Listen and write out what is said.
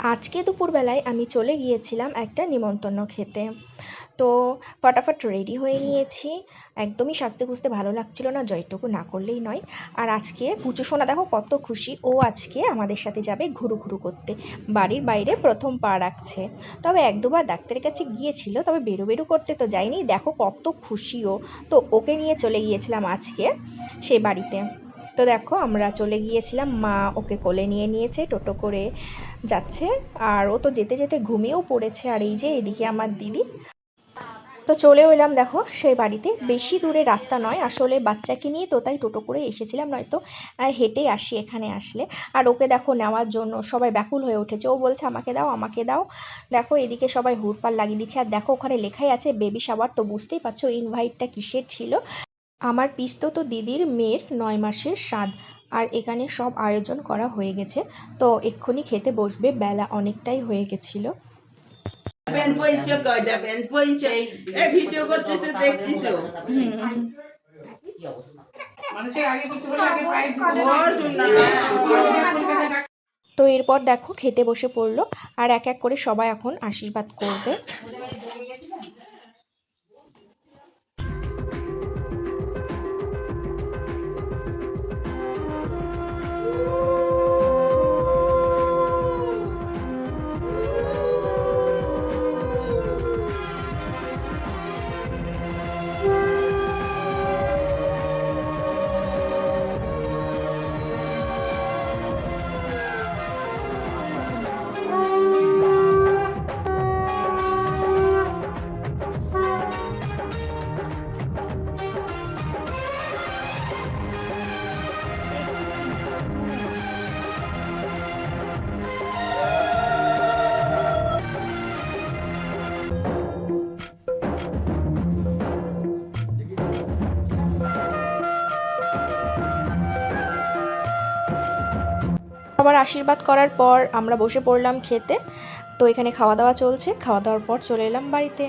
আজকে দুপুরবেলায় আমি চলে গিয়েছিলাম একটা নিমন্ত্রণ খেতে। তো ফটাফট রেডি হয়ে নিয়েছি। একদমই সাজতে খুঁজতে ভালো লাগছিল না, জয়টুকু না করলেই নয়। আর আজকে পুজো সোনা দেখো কত খুশি। ও আজকে আমাদের সাথে যাবে ঘুরু ঘুরু করতে। বাড়ির বাইরে প্রথম পা রাখছে। তবে এক দুবার ডাক্তারের কাছে গিয়েছিল, তবে বেরো বেরো করতে তো যায়নি। দেখো কত খুশি ও। তো ওকে নিয়ে চলে গিয়েছিলাম আজকে সে বাড়িতে। তো দেখো, আমরা চলে গিয়েছিলাম, মা ওকে কোলে নিয়ে নিয়েছে, টোটো করে যাচ্ছে, আর ও তো যেতে যেতে ঘুমিয়েও পড়েছে, আর এই যে এদিকে আমার দিদি। তো চলে এলাম, দেখো সেই বাড়িতে। বেশি দূরে রাস্তা নয়, আসলে বাচ্চাকে নিয়ে তো তাই টোটো করে এসেছিলাম, নয়তো হেঁটেই আসি এখানে আসলে। আর ওকে দেখো, নেওয়ার জন্য সবাই ব্যাকুল হয়ে উঠেছে। ও বলছে, আমাকে দাও আমাকে দাও। দেখো, এদিকে সবাই হুড়পাল লাগিয়ে দিচ্ছে। আর দেখো, ওখানে লেখাই আছে, বেবি শাওয়ার। তো বুঝতেই পারছ ইনভাইটটা কিসের ছিল? আমার পিস্তত দিদির মেয়ের নয় মাসের স্বাদ আর এখানে সব আয়োজন করা হয়ে গেছে তো এক্ষুনি খেতে বসবে বেলা অনেকটাই হয়ে গেছিল। তো এরপর দেখো খেতে বসে পড়ল আর এক এক করে সবাই এখন আশীর্বাদ করবে। আবার আশীর্বাদ করার পর আমরা বসে পড়লাম খেতে। তো এখানে খাওয়া দাওয়া চলছে। খাওয়া দাওয়ার পর চলে এলাম বাড়িতে।